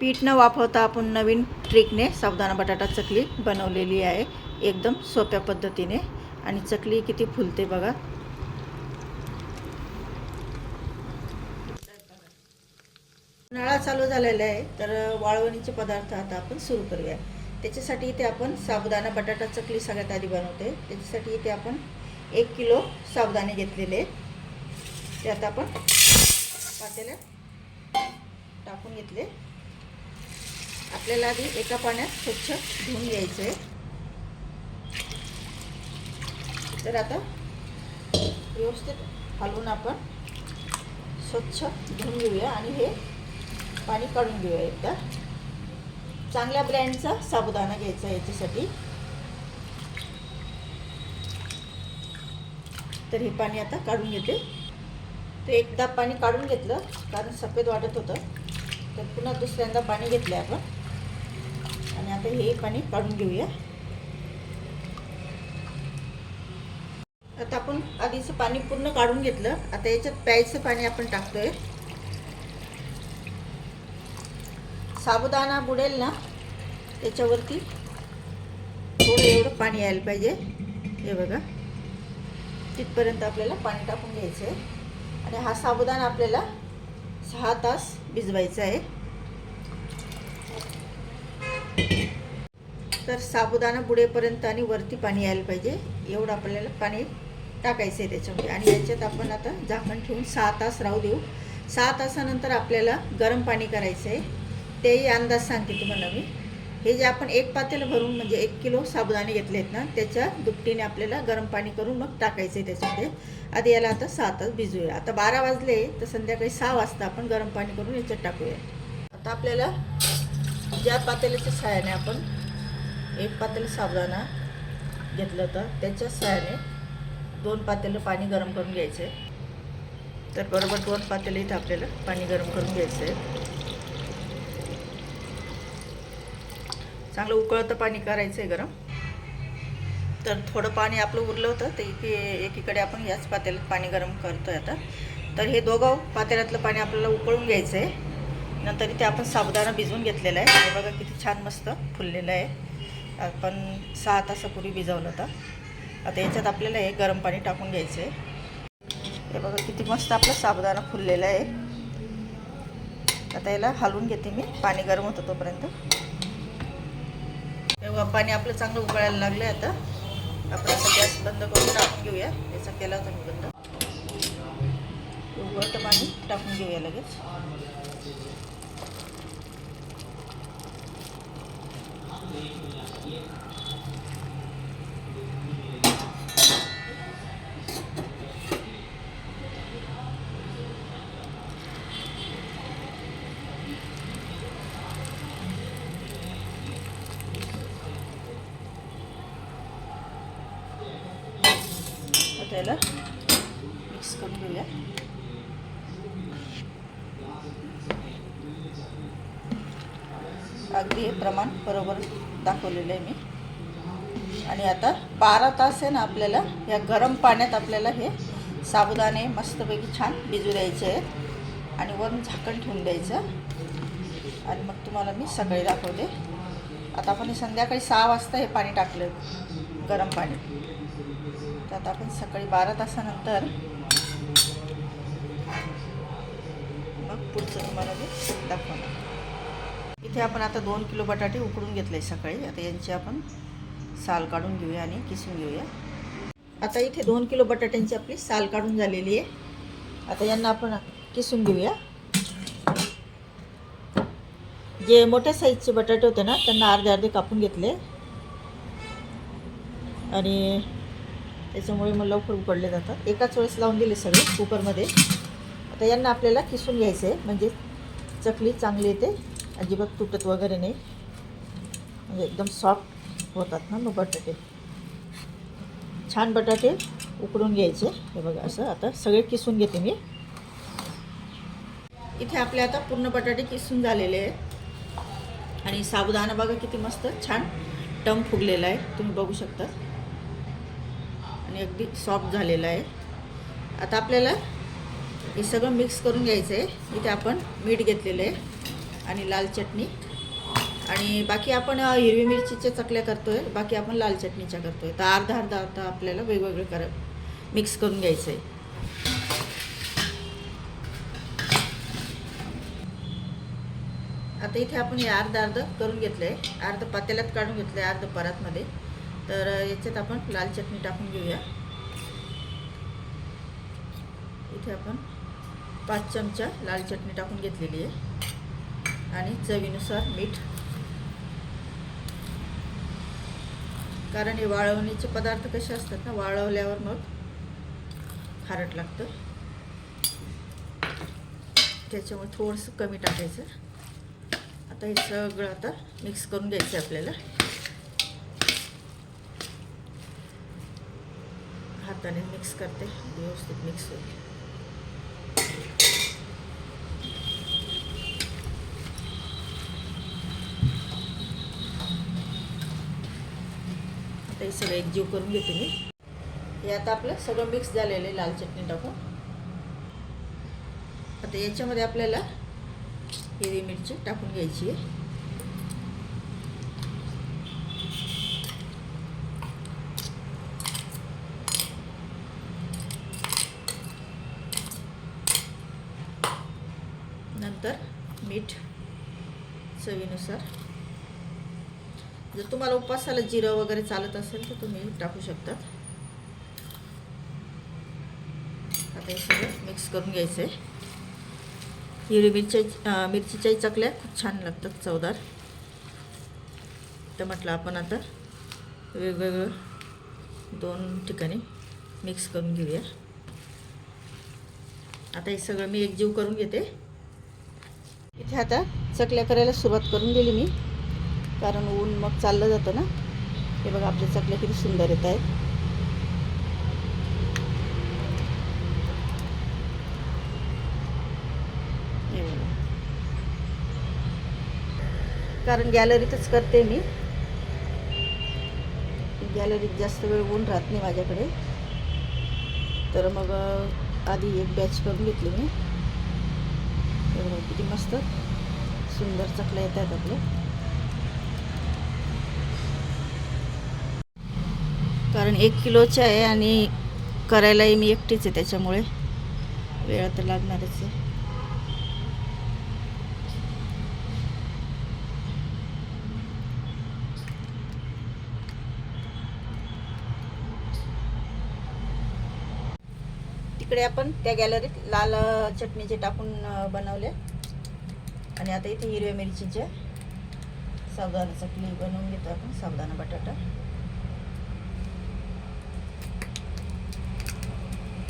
पीठ न वापरता आपण नवीन ट्रिकने साबुदाणा बटाटा चकली बनवलेली आहे. एकदम सोप्या पद्धतीने. आणि चकली किती फुलते बघा. उन्हाळा चालू झालेला आहे तर वाळवणीचे पदार्थ आता आपण सुरू करूया. त्याच्यासाठी इथे आपण साबुदाणा बटाटा चकली सगळ्यात आधी बनवते. त्याच्यासाठी इथे आपण एक किलो साबुदाणे घेतलेले आहेत ते आता आपण पातेल्यात टाकून घेतले. आपल्याला आधी एका पाण्यात स्वच्छ धुवून घ्यायचं. आहे तर आता व्यवस्थित हलवून आपण स्वच्छ धुवून घेऊया आणि हे पाणी काढून घेऊया एकदा. चांगल्या ब्रँडचा साबुदाणा घ्यायचा आहे याच्यासाठी. तर हे पाणी आता काढून घेते. तर एकदा पाणी काढून घेतलं कारण सफेद वाटत होतं. तर पुन्हा दुसऱ्यांदा पाणी घेतलं आपण. आणि आता हे पाणी काढून घेऊया. आता आपण आधीचं पाणी पूर्ण काढून घेतलं. आता याच्यात प्यायचं पाणी आपण टाकतोय. साबुदाणा बुडेल ना त्याच्यावरती थोडं एवढं पाणी यायला पाहिजे. हे बघा. तिथपर्यंत आपल्याला पाणी टाकून घ्यायचं आहे आणि हा साबुदाणा आपल्याला सहा तास भिजवायचा आहे. तर साबुदाणा बुडेपर्यंत आणि वरती पाणी यायला पाहिजे. एवढं आपल्याला पाणी टाकायचं आहे त्याच्यामध्ये. आणि याच्यात आपण आता झाकण ठेवून सहा तास राहू देऊ. सहा तासानंतर आपल्याला गरम पाणी करायचं आहे. तेही अंदाज सांगते तुम्हाला मी. हे जे आपण एक पातेलं भरून म्हणजे एक किलो साबुदाणे घेतले आहेत ना त्याच्या दुपटीने आपल्याला गरम पाणी करून मग टाकायचं आहे त्याच्यामध्ये. आधी याला आता सहा तास भिजूया. आता बारा वाजले तर संध्याकाळी सहा वाजता आपण गरम पाणी करून याच्यात टाकूया. आता आपल्याला ज्या पातेल्याच्या सहाय्याने आपण एक पातेलं साबुदाणा घेतलं होतं. त्याच्या सहाय्याने दोन पातेलं पाणी गरम करून घ्यायचं. आहे तर बरोबर दोन पातेलं इथं आपल्याला पाणी गरम करून घ्यायचं आहे. चांगलं उकळतं पाणी करायचं आहे गरम. तर थोडं पाणी आपलं उरलं होतं ते इथे एकीकडे आपण याच पातेल्यात पाणी गरम करतो आहे आता. तर हे दोघं पातेल्यातलं पाणी आपल्याला उकळून घ्यायचं आहे नंतर इथे आपण साबुदाणा भिजवून घेतलेला आहे. हे बघा किती छान मस्त फुललेलं आहे. आपण सहा तासापूर्वी भिजवलं होतं. आता याच्यात आपल्याला हे गरम पाणी टाकून घ्यायचं आहे हे बघा किती मस्त आपलं साबुदाणा फुललेला आहे. आता याला हलवून घेते मी. पाणी गरम होतं तोपर्यंत. तेव्हा पाणी आपलं चांगलं उकळायला लागलं आहे आता. आपण आता गॅस बंद करून टाकून घेऊया. याचा केला होता मी बंद. उकळतं पाणी टाकून घेऊया लगेच. आता मिक्स करून घेऊया. अगदी हे प्रमाण बरोबर दाखवलेलं आहे मी. आणि आता बारा तास आहे ना आपल्याला या गरम पाण्यात आपल्याला हे साबुदाणे मस्तपैकी छान भिजू द्यायचे आहेत. आणि वरून झाकण ठेवून द्यायचं. आणि मग तुम्हाला मी सकाळी दाखवते. आता आपण संध्याकाळी सहा वाजता हे पाणी टाकलं गरम पाणी. तर आता आपण सकाळी बारा तासानंतर मग पुढचं तुम्हाला मी दाखवणार. इथे आपण आता दोन किलो बटाटे उकडून घेतले सकाळी. आता यांची आपण साल काढून घेऊया आणि किसून घेऊया. आता इथे दोन किलो बटाट्यांची आपली साल काढून झालेली आहे. आता यांना आपण किसून घेऊया. जे मोठ्या साईजचे बटाटे होते ना त्यांना अर्धे अर्धे कापून घेतले. आणि त्याच्यामुळे मग लवकर उकडले जातात. एकाच वेळेस लावून दिले सगळे कुकरमध्ये. आता यांना आपल्याला किसून घ्यायचं आहे. म्हणजे चकली चांगली येते. अजिबात तुटत वगैरे नाही. म्हणजे एकदम सॉफ्ट होतात ना मग बटाटे. छान बटाटे उकडून घ्यायचे. हे बघा असं आता सगळे किसून घेते मी. इथे आपले आता पूर्ण बटाटे किसून झालेले आहेत. आणि साबुदाणा बघा किती मस्त छान टम फुगलेला आहे. तुम्ही बघू शकता. आणि अगदी सॉफ्ट झालेला आहे. आता आपल्याला हे सगळं मिक्स करून घ्यायचं आहे इथे आपण मीठ घेतलेलं आहे. आणि लाल चटणी. आणि बाकी आपण हिरवी मिरचीच्या चकल्या करतो आहे बाकी आपण लाल चटणीच्या करतो आहे तर अर्धा अर्धा अर्धा आपल्याला वेगवेगळे कर मिक्स करून घ्यायचं आहे आता इथे आपण हे अर्ध अर्ध करून घेतलं आहे अर्ध पातेल्यात काढून घेतलं आहे अर्ध परातमध्ये. तर याच्यात आपण लाल चटणी टाकून घेऊया. इथे आपण पाच चमचा लाल चटणी टाकून घेतलेली आहे. आणि चवीनुसार मीठ. कारण हे वाळवणीचे पदार्थ कसे असतात ना वाळवल्यावर मग खारट लागतं. त्याच्यामुळे थोडंसं कमी टाकायचं. आता हे सगळं आता मिक्स करून घ्यायचं आहे आपल्याला. हाताने मिक्स करते व्यवस्थित मिक्स होईल आता हे सगळं एकजीव करून घेते मी. हे आता आपलं सगळं मिक्स झालेलं आहे लाल चटणी टाकून. आता याच्यामध्ये आपल्याला हिरवी मिरची टाकून घ्यायची आहे. नंतर मीठ चवीनुसार. जर तुम्हाला उपवासाला जिरं वगैरे चालत असेल तर तुम्ही टाकू शकतात आता हे सगळं मिक्स करून घ्यायचं आहे हिरवी मिरच्या मिरचीच्याही चकल्या खूप छान लागतात चवदार. तर म्हटलं आपण आता वेगवेगळं दोन ठिकाणी मिक्स करून घेऊया. आता हे सगळं मी एकजीव करून घेते. इथे आता चकल्या करायला सुरुवात करून दिली मी. कारण ऊन मग चाललं जातं ना. हे बघा आपल्या चकल्या किती सुंदर येत आहेत. कारण गॅलरीतच करते मी. गॅलरीत जास्त वेळ ऊन राहत नाही माझ्याकडे. तर मग आधी एक बॅच करून घेतली मी. किती मस्त सुंदर चकल्या येतात आपल्या कारण एक किलोचे आहे आणि करायलाही मी एकटीच आहे त्याच्यामुळे वेळ तर लागणारच आहे. तिकडे आपण त्या गॅलरीत लाल चटणीचे टाकून बनवले. आणि आता इथे हिरव्या मिरचीचे साबुदाणा चकली बनवून घेतो आपण सावधाना बटाटा.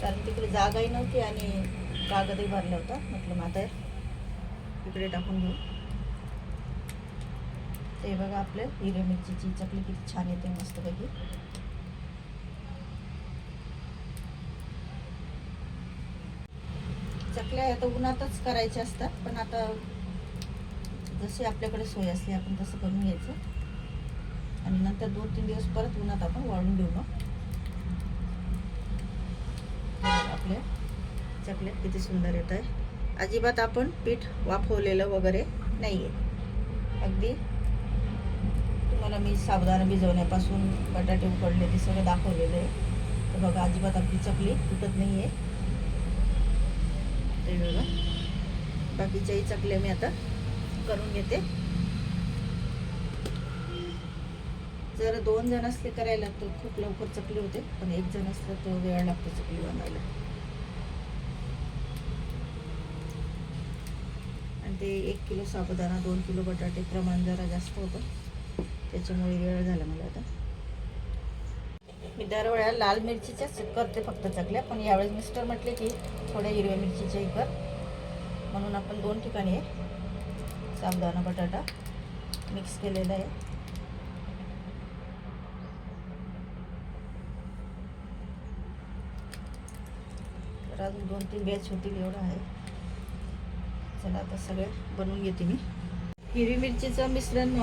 कारण तिकडे जागाही नव्हती आणि कागदही भरला होता. म्हटलं मग तिकडे टाकून घेऊ ते बघा आपल्या हिरे मिरचीची चकली किती छान येते मस्तपैकी. चकल्या आता उन्हातच करायच्या असतात पण आता जशी आपल्याकडे सोय असली आपण तसं करून घ्यायचं. आणि नंतर दोन तीन दिवस परत उन्हात आपण वाळून घेऊ मग. चकल्या. बघा चकल्या किती सुंदर येत आहे अजिबात आपण पीठ वाफवलेलं वगैरे नाही आहे अगदी. तुम्हाला मी साबुदाणा भिजवण्यापासून बटाटे उकडले ते सगळं दाखवलेलं आहे. तर बघा अजिबात आपली चकली तुटत नाही आहे ते बघा. बाकीच्याही चकल्या मी आता करून घेते. जर दोन जण असले करायला तर खूप लवकर चकली होते पण एक जण असलं तर वेळ लागतो चकली बनवायला. त्याच्यामध्ये ते एक किलो साबुदाणा दोन किलो बटाटे प्रमाण जरा जास्त होतं. त्याच्यामुळे वेळ झाला मला आता. मी दरवेळा लाल मिरचीच्याच करते फक्त चकल्या पण यावेळेस मिस्टर म्हटले की थोड्या हिरव्या मिरचीच्याही कर म्हणून आपण दोन ठिकाणी आहे साबुदाणा बटाटा मिक्स केलेला आहे. तर अजून दोन तीन बॅच होतील एवढं आहे. चला आता सगळे बनवून घेते मी. हिरवी मिरचीचं मिश्रण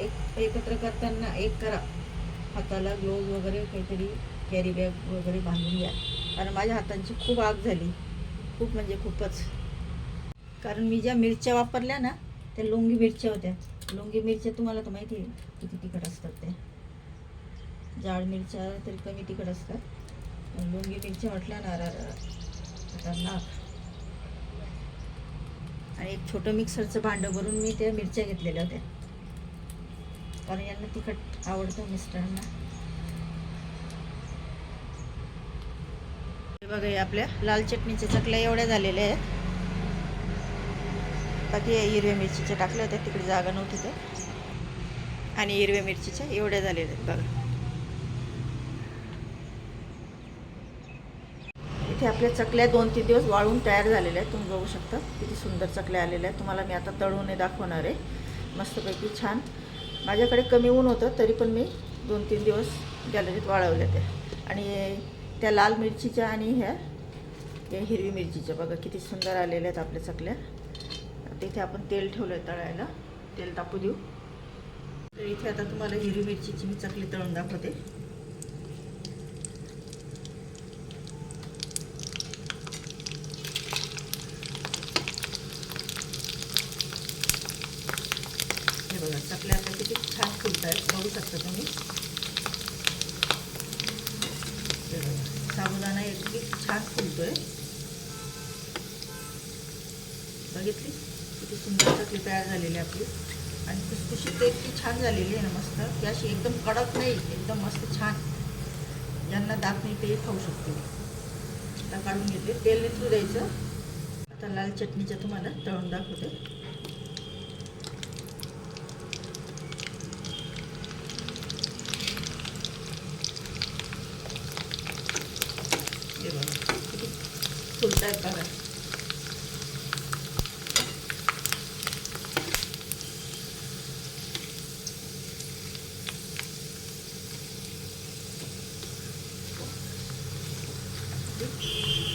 एक एकत्र करताना एक करा. हाताला ग्लोव्ज वगैरे काहीतरी कॅरी बॅग वगैरे बांधून घ्या. कारण माझ्या हातांची खूप आग झाली. खूप म्हणजे खूपच. कारण मी ज्या मिरच्या वापरल्या ना त्या लोंगी मिरच्या होत्या. लोंगी मिरच्या तुम्हाला तर माहिती आहे किती तिखट असतात त्या. जाड मिरच्या तरी कमी तिखट असतात. लोंगी मिरच्या म्हटल्या ना अरे खतरनाक. आणि एक छोटं मिक्सरचं भांडं भरून मी त्या मिरच्या घेतलेल्या होत्या. कारण यांना तिखट आवडतं मिस्टरांना. बघा आपल्या लाल चटणीच्या चकल्या एवढ्या झालेल्या आहेत. बाकी हिरव्या मिरचीच्या टाकल्या होत्या तिकडे जागा नव्हती तर. आणि हिरव्या मिरचीच्या एवढ्या झालेल्या आहेत बघा. इथे आपल्या चकल्या दोन तीन दिवस वाळून तयार झालेल्या आहेत. तुम्ही बघू शकता किती सुंदर चकल्या आलेल्या आहेत. तुम्हाला मी आता तळून दाखवणार आहे. मस्तपैकी छान. माझ्याकडे कमी ऊन होतं तरी पण मी दोन तीन दिवस गॅलरीत वाळवल्या त्या. आणि त्या लाल मिरचीच्या आणि ह्या या हिरवी मिरचीच्या बघा किती सुंदर आलेल्या आहेत आपल्या चकल्या. तिथे आपण तेल ठेवलं आहे तळायला. तेल तापू देऊ. तर इथे आता तुम्हाला हिरवी मिरचीची मी चकली तळून दाखवते हे बघा चकल्या आता किती छान फुलत तुम्ही साबुदाणा इतकी छान फुलतोय. बघितली? किती सुंदर चकली तयार झालेली आहे आपली. आणि खुसखुशीत तर इतकी छान झालेली आहे ना मस्त. की अशी एकदम कडक नाही एकदम मस्त छान. ज्यांना दात नाही ते खाऊ शकते आता काढून घेते तेल निचू द्यायचं. आता लाल चटणीच्या तुम्हाला तळून दाखवते हे बघा किती फुलतात बघा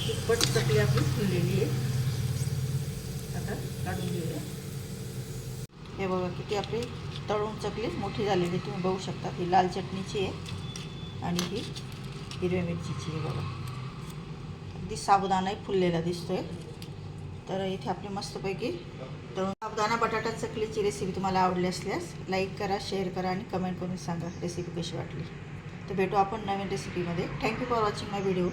दुप्पट चकली आपली फुललेली आहे आता काढून घेऊया. हे बघा किती आपली तळून चकली मोठी झालेली तुम्ही बघू शकता. ही लाल चटणीची आहे आणि ही हिरव्या मिरचीची आहे बघा. अगदी साबुदाणाही फुललेला दिसतोय. तर इथे आपली मस्तपैकी तळून साबुदाणा बटाटा चकलीची रेसिपी तुम्हाला आवडली असल्यास लाईक करा शेअर करा आणि कमेंट करून सांगा रेसिपी कशी वाटली. तर भेटू आपण नवीन रेसिपीमध्ये thank you for watching my video